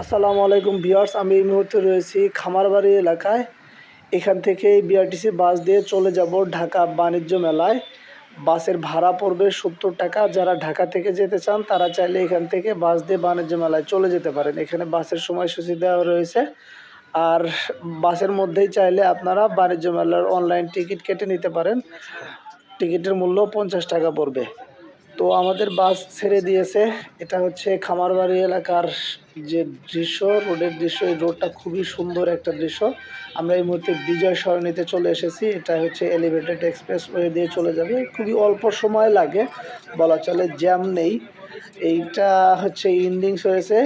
আসসালামু আলাইকুম বিয়ার্স আমি এই মুহূর্তে রয়েছি খামারবাড়ি এলাকায়। এখান থেকে বিআরটিসি বাস দিয়ে চলে যাব ঢাকা বাণিজ্য মেলায়। বাসের ভাড়া পড়বে সত্তর টাকা। যারা ঢাকা থেকে যেতে চান, তারা চাইলে এখান থেকে বাস দিয়ে বাণিজ্য মেলায় চলে যেতে পারেন। এখানে বাসের সময়সূচি দেওয়া রয়েছে। আর বাসের মধ্যেই চাইলে আপনারা বাণিজ্য মেলার অনলাইন টিকিট কেটে নিতে পারেন। টিকিটের মূল্য পঞ্চাশ টাকা পড়বে। তো আমাদের বাস ছেড়ে দিয়েছে। এটা হচ্ছে খামারবাড়ি এলাকার যে দৃশ্য, রোডের দৃশ্য। এই রোডটা খুবই সুন্দর একটা দৃশ্য। আমরা এই মুহূর্তে বিজয় সরণিতে চলে এসেছি। এটা হচ্ছে এলিভেটেড এক্সপ্রেস ওয়ে দিয়ে চলে যাবে। খুবই অল্প সময় লাগে, বলা চলে জ্যাম নেই। এইটা হচ্ছে ইন্ডিংস হয়েছে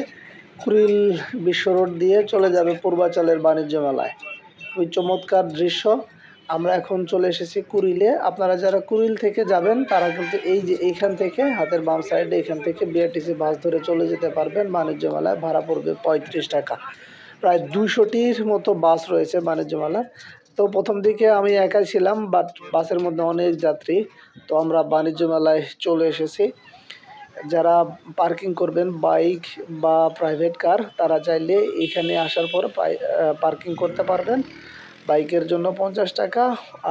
কুড়িল বিশ্ব রোড দিয়ে চলে যাবে পূর্বাচলের বাণিজ্য মেলায়। খুবই চমৎকার দৃশ্য। আমরা এখন চলে এসেছি কুড়িলে। আপনারা যারা কুড়িল থেকে যাবেন, তারা কিন্তু এই যে এইখান থেকে, হাতের বাম সাইডে এখান থেকে বিআরটিসি বাস ধরে চলে যেতে পারবেন বাণিজ্য মেলায় ভাড়া পড়বে পঁয়ত্রিশ টাকা। প্রায় দুশোটির মতো বাস রয়েছে বাণিজ্য মেলার তো প্রথম দিকে আমি একাই ছিলাম, বাট বাসের মধ্যে অনেক যাত্রী। তো আমরা বাণিজ্য মেলায় চলে এসেছি। যারা পার্কিং করবেন, বাইক বা প্রাইভেট কার, তারা চাইলে এখানে আসার পর পার্কিং করতে পারবেন। বাইকের জন্য পঞ্চাশ টাকা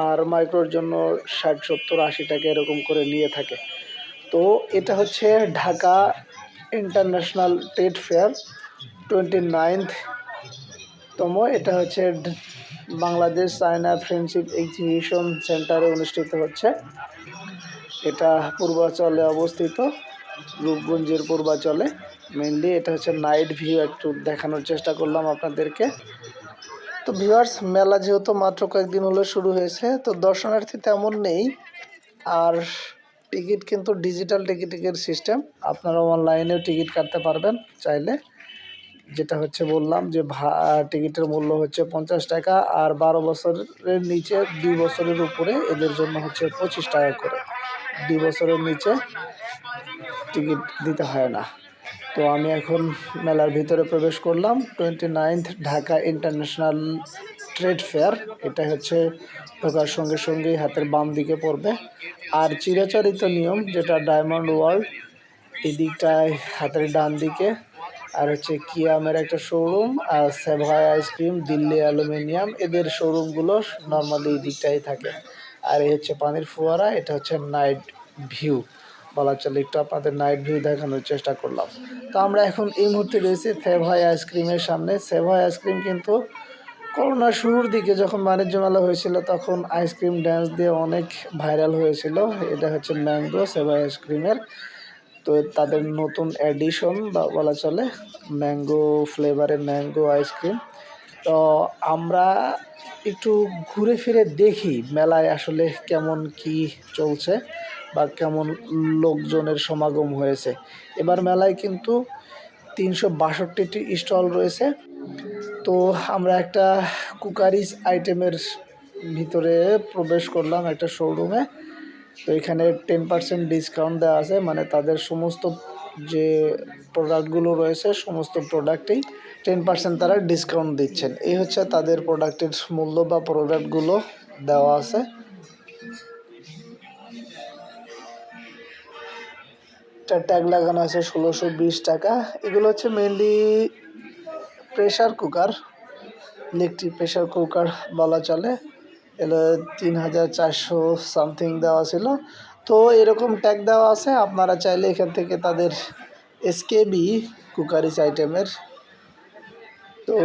আর মাইক্রোর জন্য ষাট, সত্তর, আশি টাকা এরকম করে নিয়ে থাকে। তো এটা হচ্ছে Dhaka international trade fair twenty ninth তম এটা হচ্ছে বাংলাদেশ চায়না ফ্রেন্ডশিপ এক্সিবিশন সেন্টারে অনুষ্ঠিত হচ্ছে। এটা পূর্বাচলে অবস্থিত, রূপগঞ্জের পূর্বাচলে। মেনলি এটা হচ্ছে নাইট ভিউ, একটু দেখানোর চেষ্টা করলাম আপনাদেরকে। তো ভিউয়ার্স মেলা যেহেতু মাত্র কয়েকদিন হলো শুরু হয়েছে, তো দর্শনার্থী তেমন নেই। আর টিকিট কিন্তু ডিজিটাল টিকিটের সিস্টেম আপনারা অনলাইনেও টিকিট কাটতে পারবেন চাইলে। যেটা হচ্ছে বললাম যে ভা, টিকিটের মূল্য হচ্ছে পঞ্চাশ টাকা, আর বারো বছরের নিচে দুই বছরের উপরে এদের জন্য হচ্ছে পঁচিশ টাকা করে। দুই বছরের নিচে টিকিট দিতে হয় না। তো আমি এখন মেলার ভিতরে প্রবেশ করলাম। Twenty ninth Dhaka international trade fair. এটা হচ্ছে ঢোকার সঙ্গে সঙ্গেই হাতের বাম দিকে পড়বে। আর চিরাচরিত নিয়ম, যেটা ডায়মন্ড ওয়ার্ল্ড এই দিকটায় হাতের ডান দিকে। আর হচ্ছে কিয়ামের একটা শোরুম আর Savoy ice cream Delhi aluminium, এদের শোরুমগুলো নর্মালি এই দিকটাই থাকে। আর এই হচ্ছে পানির ফোয়ারা, এটা হচ্ছে নাইট ভিউ বলা চলে একটু আপনাদের নাইট ভিউ দেখানোর চেষ্টা করলাম। তো আমরা এখন এই মুহূর্তে রয়েছি সেভাই আইসক্রিমের সামনে। সেভাই আইসক্রিম কিন্তু করোনার শুরুর দিকে যখন বাণিজ্য মেলা হয়েছিল, তখন আইসক্রিম ড্যান্স দিয়ে অনেক ভাইরাল হয়েছিল। এটা হচ্ছে ম্যাঙ্গো সেভাই আইসক্রিমের তো তাদের নতুন অ্যাডিশন বা বলা চলে ম্যাঙ্গো ফ্লেভারের ম্যাঙ্গো আইসক্রিম তো আমরা একটু ঘুরে ফিরে দেখি মেলায় আসলে কেমন কি চলছে। বা কেমন লোকজনের সমাগম হয়েছে। এবার মেলায় কিন্তু তিনশো বাষট্টিটি স্টল রয়েছে। তো আমরা একটা কুকারিজ আইটেমের ভিতরে প্রবেশ করলাম একটা শোরুমে তো এখানে টেন পার্সেন্ট ডিসকাউন্ট দেওয়া আছে মানে তাদের সমস্ত যে প্রোডাক্টগুলো রয়েছে, সমস্ত প্রোডাক্টেই টেন পার্সেন্ট তারা ডিসকাউন্ট দিচ্ছেন। এই হচ্ছে তাদের প্রোডাক্টের মূল্য বা প্রোডাক্টগুলো দেওয়া আছে। একটা ট্যাগ লাগানো আছে ষোলোশো বিশ টাকা। এগুলো হচ্ছে mainly pressure cooker electric pressure cooker বলা চলে। এগুলো তিন হাজার চারশো সামথিং দেওয়া ছিল। তো এরকম ট্যাগ দেওয়া আছে, আপনারা চাইলে এখান থেকে তাদের এসকেবি কুকারিজ আইটেমের তো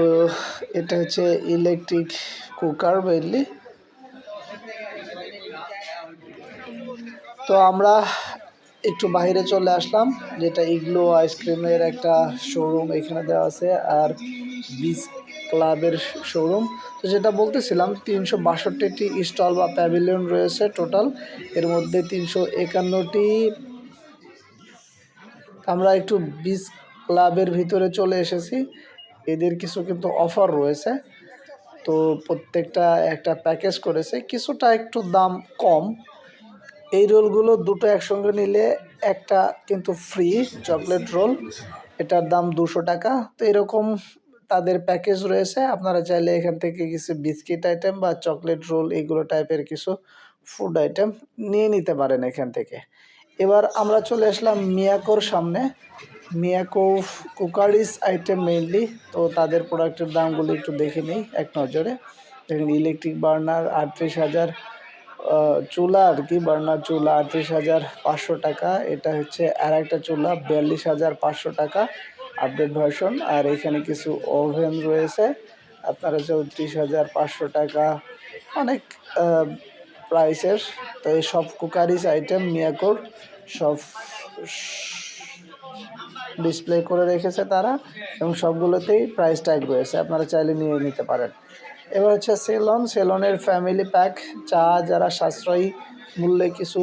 এটা হচ্ছে ইলেকট্রিক কুকার মেনলি তো আমরা একটু বাইরে চলে আসলাম, যেটা ইগলো আইসক্রিমের একটা শোরুম এখানে দেওয়া আছে, আর বিচ ক্লাবের শোরুম তো যেটা বলতেছিলাম, তিনশো বাষট্টিটি স্টল বা প্যাভিলিয়ন রয়েছে টোটাল এর মধ্যে তিনশো একান্নটি। আমরা একটু বিচ ক্লাবের ভিতরে চলে এসেছি, এদের কিছু কিন্তু অফার রয়েছে। তো প্রত্যেকটা একটা প্যাকেজ করেছে, কিছুটা একটু দাম কম এই রোলগুলো দুটো একসঙ্গে নিলে একটা কিন্তু ফ্রি চকলেট রোল এটার দাম দুশো টাকা। তো এরকম তাদের প্যাকেজ রয়েছে, আপনারা চাইলে এখান থেকে কিছু বিস্কিট আইটেম বা চকলেট রোল এগুলো টাইপের কিছু ফুড আইটেম নিয়ে নিতে পারেন এখান থেকে। এবার আমরা চলে আসলাম মিয়াকোর সামনে। মিয়াকো কুকারিস আইটেম মেইনলি তো তাদের প্রোডাক্টের দামগুলো একটু দেখে নিই এক নজরে। দেখেন ইলেকট্রিক বার্নার আটত্রিশ হাজার চুলা আর কি, বার্নার চুলা আটত্রিশ হাজার পাঁচশো টাকা। এটা হচ্ছে আর একটা চুলা বিয়াল্লিশ হাজার পাঁচশো টাকা আপডেট ভার্সন আর এখানে কিছু ওভেন রয়েছে, আপনারা চৌত্রিশ হাজার পাঁচশো টাকা। অনেক প্রাইসের তো এই সব কুকারিস আইটেম মিয়াকোর সব ডিসপ্লে করে রেখেছে তারা, এবং সবগুলোতেই প্রাইস ট্যাগ রয়েছে। আপনারা চাইলে নিয়ে নিতে পারেন। এবার হচ্ছে সেলন। সেলনের ফ্যামিলি প্যাক চা যারা সাশ্রয়ী মূল্যে কিছু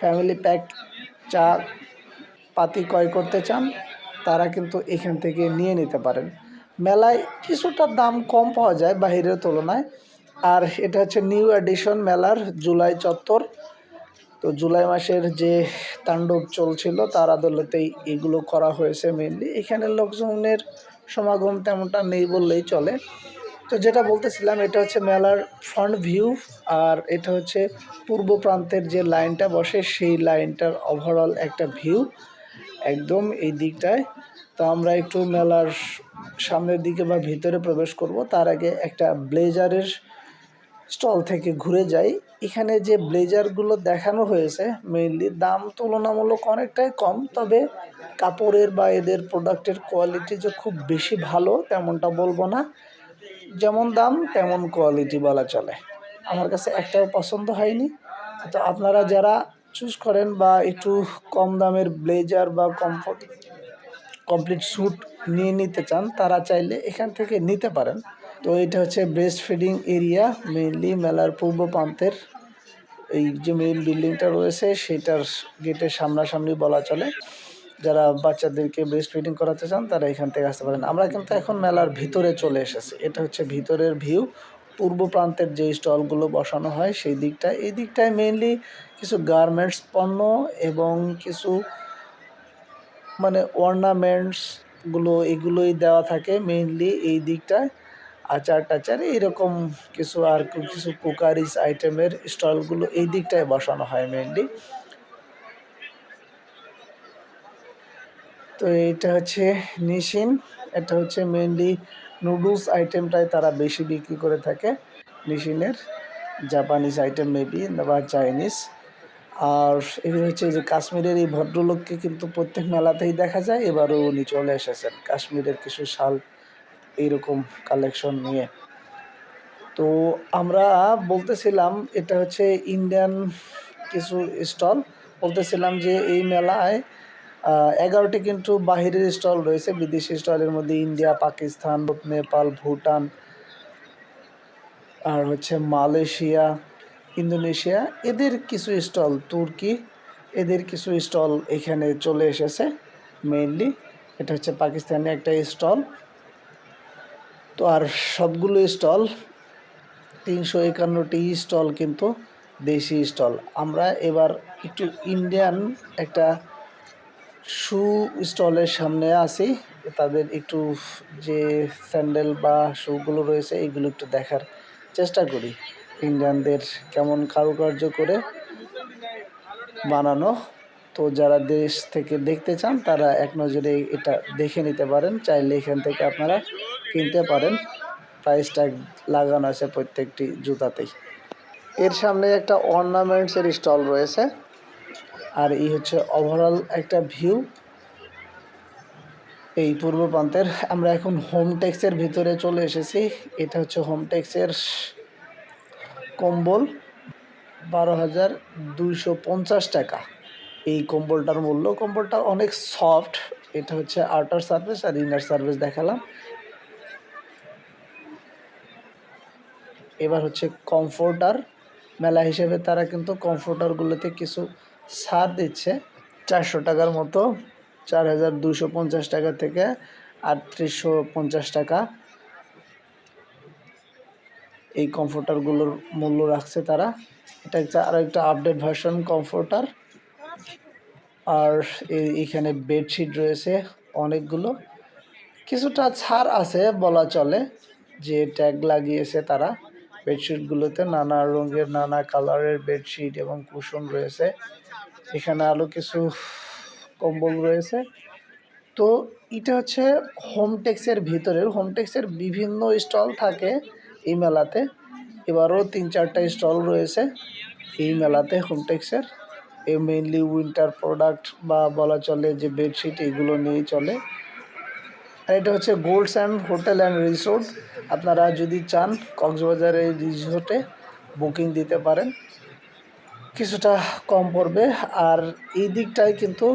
ফ্যামিলি প্যাক চা পাতি ক্রয় করতে চান, তারা কিন্তু এখান থেকে নিয়ে নিতে পারেন। মেলায় কিছুটা দাম কম পাওয়া যায় বাহিরের তুলনায়। আর এটা হচ্ছে নিউ এডিশন মেলার জুলাই চত্বর। তো জুলাই মাসের যে তাণ্ডব চলছিল, তার আদলেতেই এগুলো করা হয়েছে মেনলি এখানে লোকজনের সমাগম তেমনটা নেই বললেই চলে। তো যেটা বলতেছিলাম, এটা হচ্ছে মেলার ফ্রন্ট ভিউ আর এটা হচ্ছে পূর্ব প্রান্তের যে লাইনটা বসে, সেই লাইনটার ওভারঅল একটা ভিউ একদম এই দিকটায়। তো আমরা একটু মেলার সামনের দিকে বা ভিতরে প্রবেশ করব। তার আগে একটা ব্লেজারের স্টল থেকে ঘুরে যাই। এখানে যে ব্লেজারগুলো দেখানো হয়েছে মেইনলি দাম তুলনামূলক অনেকটাই কম, তবে কাপড়ের বা এদের প্রোডাক্টের কোয়ালিটি যে খুব বেশি ভালো, তেমনটা বলব না। যেমন দাম, তেমন কোয়ালিটি বলা চলে। আমার কাছে একটাও পছন্দ হয়নি। তো আপনারা যারা চুজ করেন বা একটু কম দামের ব্লেজার বা কমফোর্ট কমপ্লিট স্যুট নিয়ে নিতে চান, তারা চাইলে এখান থেকে নিতে পারেন। তো এটা হচ্ছে ব্রেস্ট ফিডিং এরিয়া মেইনলি মেলার পূর্ব প্রান্তের এই যে মেইন বিল্ডিংটা রয়েছে, সেটার গেটের সামনাসামনি বলা চলে। যারা বাচ্চাদেরকে ব্রেস্ট ফিডিং করাতে চান, তারা এখান থেকে আসতে পারেন। আমরা কিন্তু এখন মেলার ভিতরে চলে এসেছি। এটা হচ্ছে ভিতরের ভিউ পূর্ব প্রান্তের যে স্টলগুলো বসানো হয়, সেই দিকটায়। এই দিকটায় মেইনলি কিছু গার্মেন্টস পণ্য এবং কিছু মানে অর্নামেন্টসগুলো এগুলোই দেওয়া থাকে মেইনলি এই দিকটায়। আচার টাচার, এইরকম কিছু আর কিছু কুকারিস আইটেমের স্টলগুলো এই দিকটায় বসানো হয় মেইনলি তো এটা হচ্ছে নিশিন। এটা হচ্ছে মেনলি নুডলস আইটেমটাই তারা বেশি বিক্রি করে থাকে নিশিনের। জাপানিজ আইটেম মেবি বা চাইনিজ আর এগুলো হচ্ছে যে কাশ্মীরের এই ভদ্রলোককে কিন্তু প্রত্যেক মেলাতেই দেখা যায়। এবারও উনি চলে এসেছেন কাশ্মীরের কিছু শাল এইরকম কালেকশন নিয়ে। তো আমরা বলতেছিলাম এটা হচ্ছে ইন্ডিয়ান কিছু স্টল। বলতেছিলাম যে এই মেলায় এগারোটি কিন্তু বাহিরের স্টল রয়েছে। বিদেশি স্টলের মধ্যে ইন্ডিয়া, পাকিস্তান, নেপাল, ভুটান, আর হচ্ছে মালয়েশিয়া, ইন্দোনেশিয়া। এদের কিছু স্টল তুর্কি, এদের কিছু স্টল এখানে চলে এসেছে মেইনলি এটা হচ্ছে পাকিস্তানি একটা স্টল। তো আর সবগুলো স্টল, তিনশো একান্নটি স্টল কিন্তু দেশি স্টল। আমরা এবার একটু ইন্ডিয়ান একটা শু স্টলের সামনে আছি। তাদের একটু যে স্যান্ডেল বা শুগুলো রয়েছে, এগুলো একটু দেখার চেষ্টা করি। ইন্ডিয়ানদের কেমন কারুকার্য করে বানানো। তো যারা দেশ থেকে দেখতে চান, তারা এক নজরে এটা দেখে নিতে পারেন। চাইলে এখান থেকে আপনারা কিনতে পারেন। প্রাইস ট্যাগ লাগানো আছে প্রত্যেকটি জুতাতেই। এর সামনে একটা অর্নামেন্টসের স্টল রয়েছে। আর এই হচ্ছে ওভারঅল একটা ভিউ এই পূর্ব প্রান্তের। আমরা এখন হোম টেক্সের ভিতরে চলে এসেছি। এটা হচ্ছে হোম টেক্সের কম্বল। বারো হাজার দুইশো পঞ্চাশ টাকা। এই কম্বলটার মূল্য, কম্বলটা অনেক সফট এটা হচ্ছে আউটার সার্ভিস আর ইনার সার্ভিস দেখালাম। এবার হচ্ছে কমফোর্টার মেলা হিসেবে তারা কিন্তু কমফোর্টারগুলোতে কিছু ছাড় দিচ্ছে। চারশো টাকার মতো চার হাজার দুশো পঞ্চাশ টাকা থেকে আটত্রিশশো পঞ্চাশ টাকা। এই কমফোর্টারগুলোর মূল্য রাখছে তারা। এটা একটা আরও একটা আপডেট ভার্সন কমফোর্টার। আর এই- এইখানে বেডশিট রয়েছে অনেকগুলো। কিছুটা ছাড় আছে বলা চলে, যে ট্যাগ লাগিয়েছে তারা। বেডশিটগুলোতে নানা রঙের, নানা কালারের বেডশিট এবং কুশন রয়েছে। এখানে আরও কিছু কম্বল রয়েছে। তো এটা হচ্ছে হোমটেক্সের ভিতরের হোমটেক্সের বিভিন্ন স্টল থাকে এই মেলাতে। এবারও তিন চারটা স্টল রয়েছে এই মেলাতে হোমটেক্সের এ মেইনলি উইন্টার প্রোডাক্ট বা বলা চলে যে বেডশিট এগুলো নিয়েই চলে। আর এটা হচ্ছে golds and hotel and resort আপনারা যদি চান কক্সবাজারের রিসোর্টে বুকিং দিতে পারেন। কিছুটা কম পড়বে। আর এই দিকটায় কিন্তু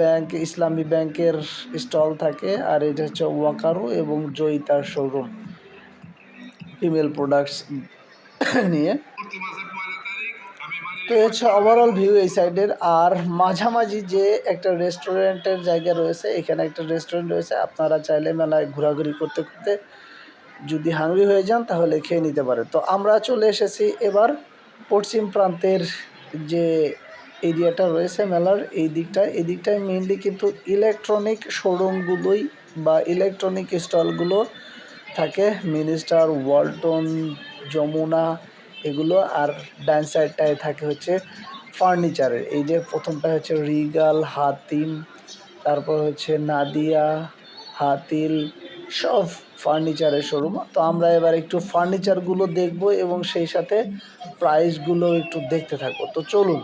ব্যাংক, ইসলামী ব্যাংকের স্টল থাকে। আর এটা হচ্ছে ওয়াকারু এবং জয়িতার শোরুম। ফিমেল প্রোডাক্টস নিয়ে। তো হচ্ছে ওভারঅল ভিউ এই সাইডের আর মাঝামাঝি যে একটা রেস্টুরেন্টের জায়গা রয়েছে, এখানে একটা রেস্টুরেন্ট রয়েছে। আপনারা চাইলে মেলায় ঘোরাঘুরি করতে করতে যদি হাঙ্গরি হয়ে যান, তাহলে খেয়ে নিতে পারে তো আমরা চলে এসেছি এবার পশ্চিম প্রান্তের যে এরিয়াটা রয়েছে মেলার, এই দিকটায় এই দিকটায় মেনলি কিন্তু ইলেকট্রনিক শোরুমগুলোই বা ইলেকট্রনিক স্টলগুলো থাকে। মিনিস্টার ওয়ালটন যমুনা এগুলো আর ডান সাইডটায় থাকে হচ্ছে ফার্নিচারের এই যে প্রথমটা হচ্ছে রিগাল হাতিম, তারপর হচ্ছে নাদিয়া, হাতিল, সব ফার্নিচারের শোরুম তো আমরা এবার একটু ফার্নিচারগুলো দেখব এবং সেই সাথে প্রাইসগুলো একটু দেখতে থাকব। তো চলুন,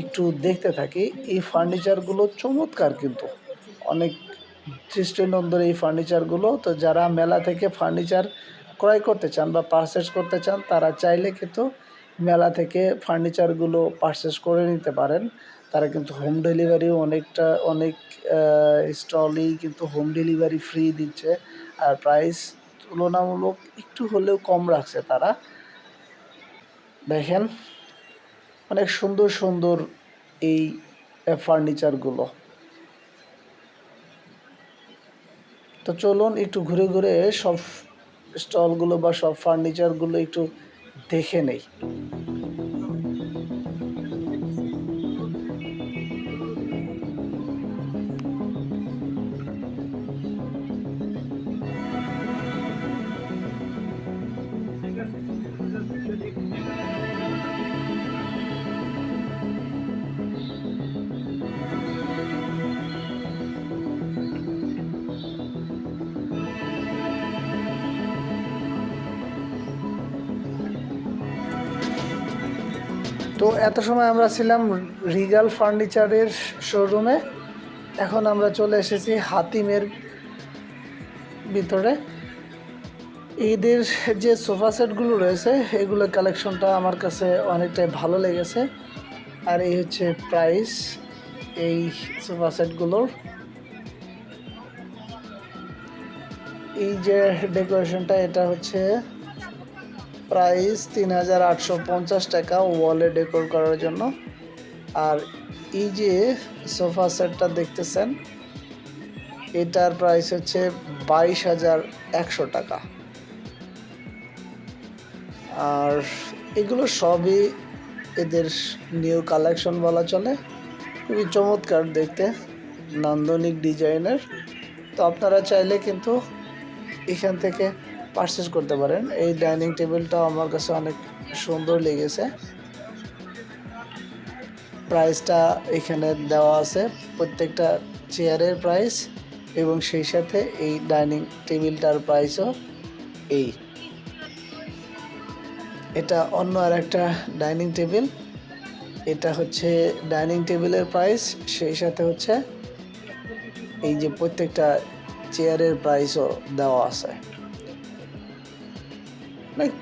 একটু দেখতে থাকি। এই ফার্নিচারগুলো চমৎকার কিন্তু। অনেক দৃষ্টিনন্দন এই ফার্নিচারগুলো। তো যারা মেলা থেকে ফার্নিচার ক্রয় করতে চান বা পারচেস করতে চান, তারা চাইলে কিন্তু মেলা থেকে ফার্নিচারগুলো পারচেস করে নিতে পারেন। তারা কিন্তু হোম ডেলিভারিও অনেকটা, অনেক স্টলেই কিন্তু হোম ডেলিভারি ফ্রি দিচ্ছে। আর প্রাইস তুলনামূলক একটু হলেও কম রাখছে তারা। দেখেন, অনেক সুন্দর সুন্দর এই ফার্নিচারগুলো তো চলুন একটু ঘুরে ঘুরে সব স্টলগুলো বা সব ফার্নিচারগুলো একটু দেখে নেই। তো এত সময় আমরা ছিলাম রিগাল ফার্নিচারের শোরুমে। এখন আমরা চলে এসেছি হাতিমের ভিতরে। ঈদের যে সোফা সেটগুলো রয়েছে এগুলোর কালেকশনটা আমার কাছে অনেকটাই ভালো লেগেছে। আর এই হচ্ছে প্রাইস এই সোফা সেটগুলোর। এই যে ডেকোরেশনটা, এটা হচ্ছে প্রাইস তিন হাজার আটশো পঞ্চাশ টাকা ওয়ালে ডেকোর করার জন্য। আর এই যে সোফা সেটটা দেখতেছেন, এটার প্রাইস হচ্ছে বাইশ হাজার একশো টাকা। আর এগুলো সবই এদের নিউ কালেকশন বলা চলে। খুবই চমৎকার দেখতে, নান্দনিক ডিজাইনের। তো আপনারা চাইলে কিন্তু এখান থেকে পারচেস করতে পারেন। এই ডাইনিং টেবিলটাও আমার কাছে অনেক সুন্দর লেগেছে। প্রাইসটা এখানে দেওয়া আছে, প্রত্যেকটা চেয়ারের প্রাইস এবং সেই সাথে এই ডাইনিং টেবিলটার প্রাইসও এই। এটা অন্য আর একটা ডাইনিং টেবিল এটা হচ্ছে ডাইনিং টেবিলের প্রাইস সেই সাথে হচ্ছে এই যে প্রত্যেকটা চেয়ারের প্রাইসও দেওয়া আছে। অনেক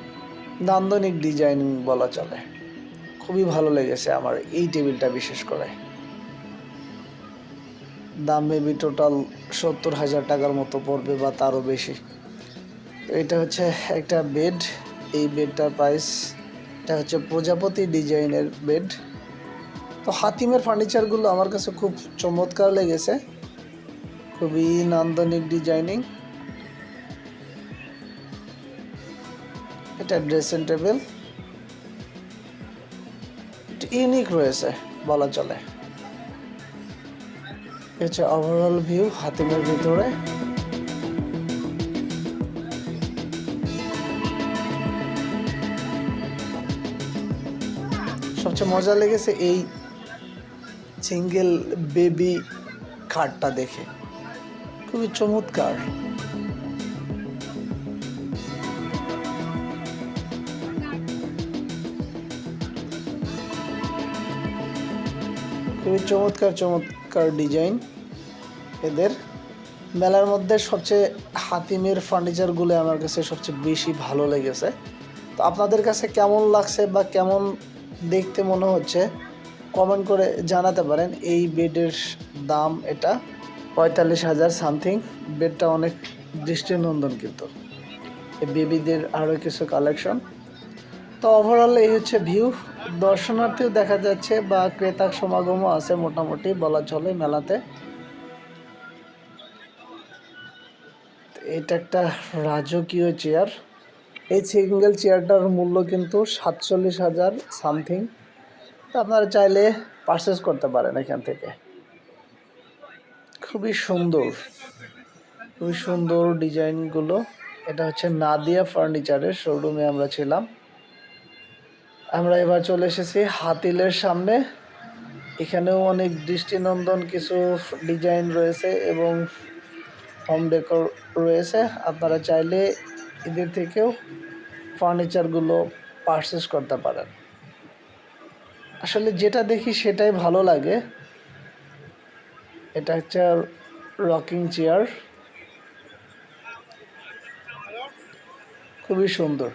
নান্দনিক ডিজাইনিং বলা চলে। খুবই ভালো লেগেছে আমার এই টেবিলটা বিশেষ করে। দাম মেবি টোটাল সত্তর হাজার টাকার মতো পড়বে বা তারও বেশি। এটা হচ্ছে একটা বেড এই বেডটার প্রাইস এটা হচ্ছে প্রজাপতি ডিজাইনের বেড তো হাতিমের ফার্নিচারগুলো আমার কাছে খুব চমৎকার লেগেছে। খুবই নান্দনিক ডিজাইনিং এটা ড্রেসিং টেবিল। ইউনিক রয়েছে, বলা চলে। হচ্ছে ওভারঅল ভিউ হাতিমের ভিতরে। সবচেয়ে মজা লেগেছে এই সিঙ্গেল বেবি খাটটা দেখে। খুবই চমৎকার। খুবই চমৎকার চমৎকার ডিজাইন এদের। মেলার মধ্যে সবচেয়ে হাতিমের ফার্নিচারগুলো আমার কাছে সবচেয়ে বেশি ভালো লেগেছে। তো আপনাদের কাছে কেমন লাগছে বা কেমন দেখতে মনে হচ্ছে কমেন্ট করে জানাতে পারেন। এই বেডের দাম এটা পঁয়তাল্লিশ হাজার সামথিং বেডটা অনেক দৃষ্টিনন্দন কিন্তু। বেবিদের আরও কিছু কালেকশন তো ওভারঅল এই হচ্ছে ভিউ দর্শনার্থীও দেখা যাচ্ছে বা ক্রেতার সমাগমও আছে মোটামুটি, বলা চলে মেলাতে। এটা একটা রাজকীয় চেয়ার এই সিঙ্গেল চেয়ারটার মূল্য কিন্তু সাতচল্লিশ হাজার সামথিং আপনারা চাইলে পারচেস করতে পারেন এখান থেকে। খুবই সুন্দর খুবই সুন্দর ডিজাইনগুলো এটা হচ্ছে নাদিয়া ফার্নিচারের শোরুমে আমরা ছিলাম। আমরা এবার চলে এসেছি হাতিলের সামনে। এখানেও অনেক দৃষ্টিনন্দন কিছু ডিজাইন রয়েছে এবং হোম ডেকোর রয়েছে। আপনারা চাইলে এদের থেকেও ফার্নিচারগুলো পারচেস করতে পারেন। আসলে যেটা দেখি সেটাই ভালো লাগে। এটা হচ্ছে রকিং চেয়ার খুবই সুন্দর।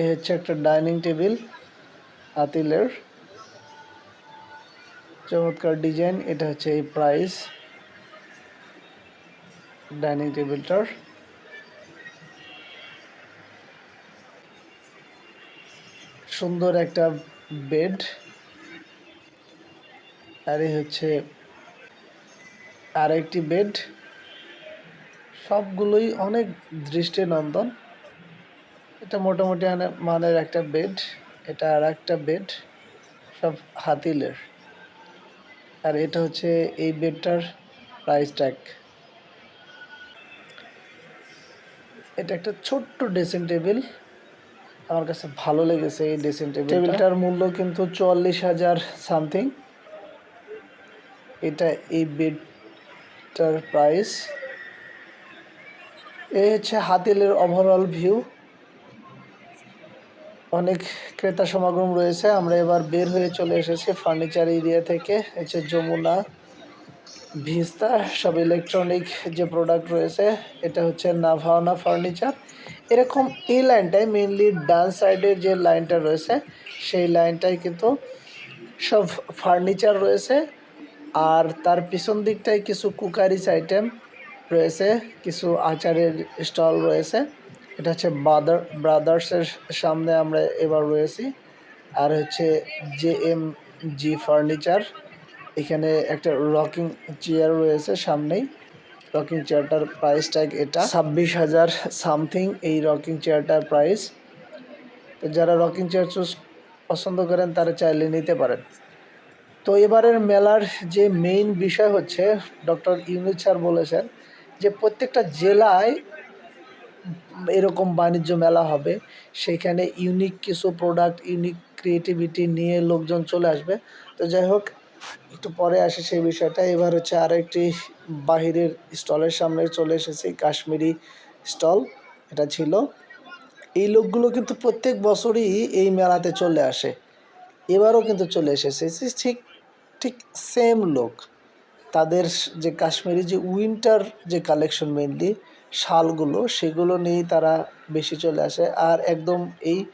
এ হচ্ছে একটা ডাইনিং টেবিল, আতিলের। চমৎকার ডিজাইন, এটা হচ্ছে এই প্রাইস ডাইনিং টেবিলটার। সুন্দর একটা বেড, আর এই হচ্ছে আর একটি বেড। সবগুলোই অনেক দৃষ্টিনন্দন। এটা মোটামুটি আনে- মানের একটা বেড এটা আর একটা বেড সব হাতিলের। আর এটা হচ্ছে এই বেডটার প্রাইস ট্যাগ এটা একটা ছোট্ট ড্রেসিং টেবিল আমার কাছে ভালো লেগেছে এই ড্রেসিং টেবিল টেবিলটার মূল্য কিন্তু চুয়াল্লিশ হাজার সামথিং এটা এই বেডটার প্রাইস এই হচ্ছে হাতিলের ওভারঅল ভিউ অনেক ক্রেতা সমাগম রয়েছে। আমরা এবার বের হয়ে চলে এসেছি ফার্নিচার এরিয়া থেকে। হচ্ছে যমুনা, ভিস্তা, সব ইলেকট্রনিক যে প্রোডাক্ট রয়েছে, এটা হচ্ছে নাভাওনা ফার্নিচার এরকম এই লাইনটায় মেনলি ডান সাইডের যে লাইনটা রয়েছে, সেই লাইনটায় কিন্তু সব ফার্নিচার রয়েছে। আর তার পিছন দিকটায় কিছু কুকারিস আইটেম রয়েছে, কিছু আচারের স্টল রয়েছে। এটা হচ্ছে বাদার ব্রাদার্সের সামনে আমরা এবার রয়েছি। আর হচ্ছে জে এম জি ফার্নিচার, এখানে একটা রকিং চেয়ার রয়েছে সামনেই। রকিং চেয়ারটার প্রাইস ট্যাগ এটা। ছাব্বিশ হাজার সামথিং এই রকিং চেয়ারটার প্রাইস তো যারা রকিং চেয়ার চুজ পছন্দ করেন, তারা চাইলে নিতে পারেন। তো এবারের মেলার যে মেইন বিষয় হচ্ছে ডক্টর ইউনুস স্যার বলেছেন যে প্রত্যেকটা জেলায় এরকম বাণিজ্য মেলা হবে। সেখানে ইউনিক কিছু প্রোডাক্ট ইউনিক ক্রিয়েটিভিটি নিয়ে লোকজন চলে আসবে। তো যাই হোক, একটু পরে আসে সেই বিষয়টা। এবার হচ্ছে আরও একটি বাহিরের স্টলের সামনে চলে এসেছি, কাশ্মীরি স্টল। এটা ছিল। এই লোকগুলো কিন্তু প্রত্যেক বছরই এই মেলাতে চলে আসে। এবারও কিন্তু চলে এসেছে। ঠিক ঠিক সেম লোক। তাদের যে কাশ্মীরি যে উইন্টার যে কালেকশন মেনলি শালগুলো, সেগুলো নিয়েই তারা বেশি চলে আসে। আর একদম এই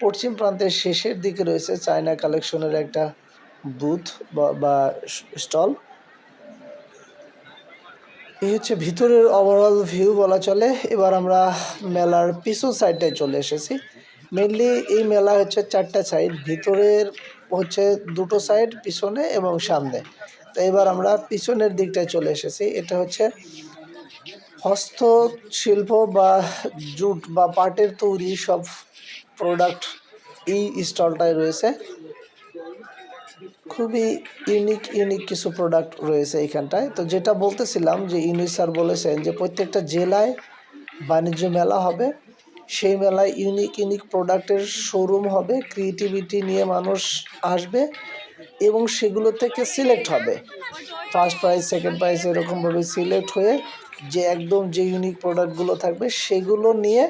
পশ্চিম প্রান্তের শেষের দিকে রয়েছে চায়না কালেকশনের একটা বুথ বা- স্টল। এই হচ্ছে ভিতরের ওভারঅল ভিউ বলা চলে। এবার আমরা মেলার পিছন সাইডটায় চলে এসেছি। মেনলি এই মেলা হচ্ছে চারটা সাইড ভিতরের হচ্ছে দুটো সাইড পিছনে এবং সামনে। তো এবার আমরা পিছনের দিকটায় চলে এসেছি। এটা হচ্ছে হস্তশিল্প বা জুট বা পাটের তৈরি সব প্রোডাক্ট এই স্টলটায় রয়েছে। খুবই ইউনিক ইউনিক কিছু প্রোডাক্ট রয়েছে এখানটায়। তো যেটা বলতেছিলাম যে ইউনিক স্যার বলেছেন যে প্রত্যেকটা জেলায় বাণিজ্য মেলা হবে। সেই মেলায় ইউনিক ইউনিক প্রোডাক্টের শোরুম হবে ক্রিয়েটিভিটি নিয়ে মানুষ আসবে এবং সেগুলো থেকে সিলেক্ট হবে। ফার্স্ট প্রাইজ সেকেন্ড প্রাইজ এরকমভাবে সিলেক্ট হয়ে যে একদম যে ইউনিক প্রোডাক্টগুলো থাকবে, সেগুলো নিয়ে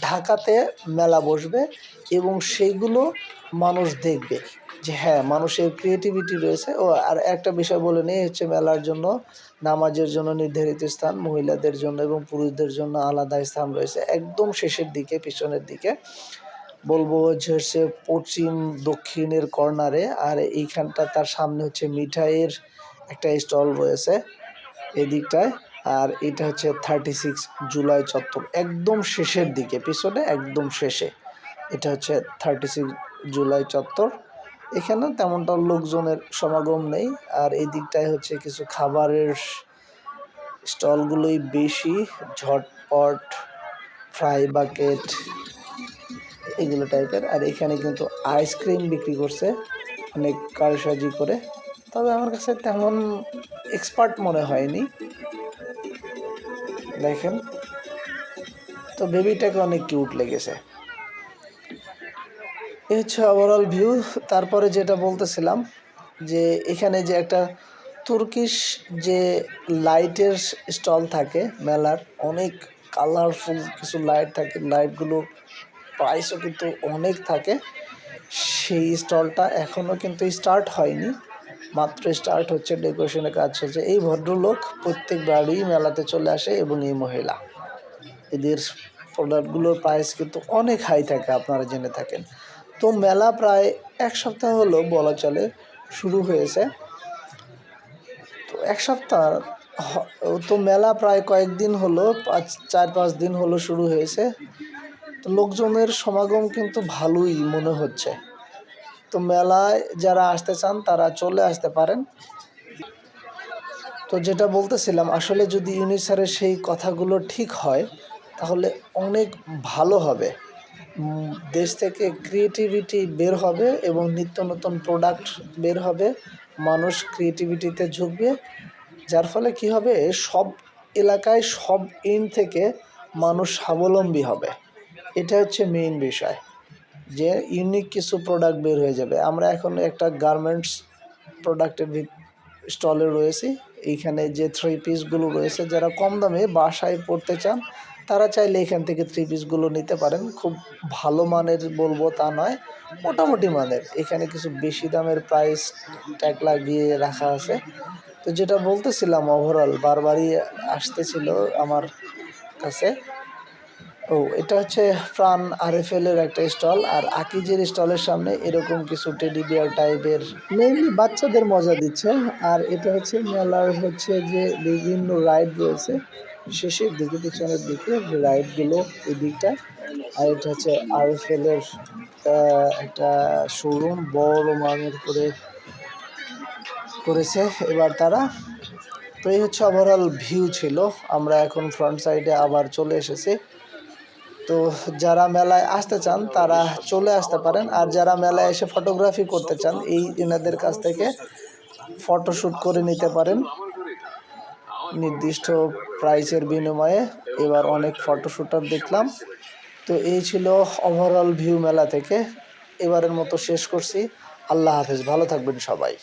ঢাকাতে মেলা বসবে এবং সেইগুলো মানুষ দেখবে। যে হ্যাঁ মানুষের ক্রিয়েটিভিটি রয়েছে। ও, আর একটা বিষয় বলে নেই, হচ্ছে মেলার জন্য, নামাজের জন্য নির্ধারিত স্থান, মহিলাদের জন্য এবং পুরুষদের জন্য আলাদা স্থান রয়েছে। একদম শেষের দিকে, পিছনের দিকে। বলব যে হচ্ছে পশ্চিম দক্ষিণের কর্নারে, আর এইখানটা তার সামনে হচ্ছে মিঠাইয়ের একটা স্টল রয়েছে এদিকটায় আর এটা হচ্ছে থার্টি সিক্স জুলাই চত্বর, একদম শেষের দিকে, পিছনে একদম শেষে। এটা হচ্ছে থার্টি সিক্স জুলাই চত্বর। এখানে তেমনটা লোকজনের সমাগম নেই। আর এই হচ্ছে কিছু খাবারের স্টলগুলোই বেশি, ঝটপট, ফ্রাই বাকেট, এগুলো টাইপের আর এখানে কিন্তু আইসক্রিম বিক্রি করছে অনেক কারসাজি করে। তবে আমার কাছে তেমন এক্সপার্ট মনে হয়নি। দেখেন। তো বেবিটাকে অনেক কিউট লেগেছে। এ হচ্ছে ওভারঅল ভিউ তারপরে যেটা বলতেছিলাম, যে এখানে যে একটা তুর্কিশ যে লাইটের স্টল থাকে মেলার, অনেক কালারফুল কিছু লাইট থাকে। লাইটগুলো প্রাইসও কিন্তু অনেক থাকে। সেই স্টলটা এখনও কিন্তু স্টার্ট হয়নি। মাত্র স্টার্ট হচ্ছে ডেকোরেশনের কাজ চলছে এই ভদ্রলোক প্রত্যেক বাড়ি মেলাতে চলে আসে এবং এই মহিলা। এদের প্রোডাক্টগুলোর প্রাইস কিন্তু অনেক হাই থাকে, আপনারা জেনে থাকেন। তো মেলা প্রায় এক সপ্তাহ হলো বলা চলে, শুরু হয়েছে। তো এক সপ্তাহ তো মেলা প্রায় কয়েকদিন হলো, পাঁচ, চার, পাঁচ দিন হলো শুরু হয়েছে। তো লোকজনের সমাগম কিন্তু ভালোই মনে হচ্ছে। তো মেলায় যারা আসতে চান, তারা চলে আসতে পারেন। তো যেটা বলতেছিলাম, আসলে যদি ইউনিসারের সেই কথাগুলো ঠিক হয়, তাহলে অনেক ভালো হবে। দেশ থেকে ক্রিয়েটিভিটি বের হবে এবং নিত্য নতুন প্রোডাক্ট বের হবে, মানুষ ক্রিয়েটিভিটিতে ঝুঁকবে। যার ফলে কি হবে, সব এলাকায়, সব ইন থেকে মানুষ স্বাবলম্বী হবে। এটা হচ্ছে মেইন বিষয়। যে ইউনিক কিছু প্রোডাক্ট বের হয়ে যাবে। আমরা এখন একটা গার্মেন্টস প্রোডাক্টের স্টলে রয়েছি। এইখানে যে থ্রি পিসগুলো রয়েছে, যারা কম দামে বাসায় পড়তে চান, তারা চাইলে এখান থেকে থ্রি পিসগুলো নিতে পারেন। খুব ভালো মানের বলব তা নয়, মোটামুটি মানের। এখানে কিছু বেশি দামের প্রাইস ট্যাগ লাগিয়ে রাখা আছে। তো যেটা বলতেছিলাম ওভারঅল বারবারই আসতেছিল আমার কাছে। ও এটা হচ্ছে প্রাণ আরএফএল এর একটা স্টল আর আকিজের স্টলের সামনে এরকম কিছু টেডি বিয়ার টাইপের মেইনলি বাচ্চাদের মজা দিচ্ছে আর এটা হচ্ছে মেলার হচ্ছে যে বিভিন্ন রাইড রয়েছে শেষের দিকে পিছনের দিকে রাইডগুলো এই দিকটা আর এটা হচ্ছে আরএফএল এর আহ, একটা শোরুম বড় মানের করে করেছে এবার তারা। তো এই হচ্ছে ওভারঅল ভিউ ছিল আমরা এখন ফ্রন্ট সাইডে আবার চলে এসেছি। তো যারা মেলায় আসতে চান, তারা চলে আসতে পারেন। আর যারা মেলায় এসে ফটোগ্রাফি করতে চান, এই এনাদের কাছ থেকে ফটোশ্যুট করে নিতে পারেন। নির্দিষ্ট প্রাইসের বিনিময়ে এবার অনেক ফটোশ্যুটার দেখলাম। তো এই ছিল ওভারঅল ভিউ মেলা থেকে। এবারের মতো শেষ করছি। আল্লাহ হাফেজ। ভালো থাকবেন সবাই।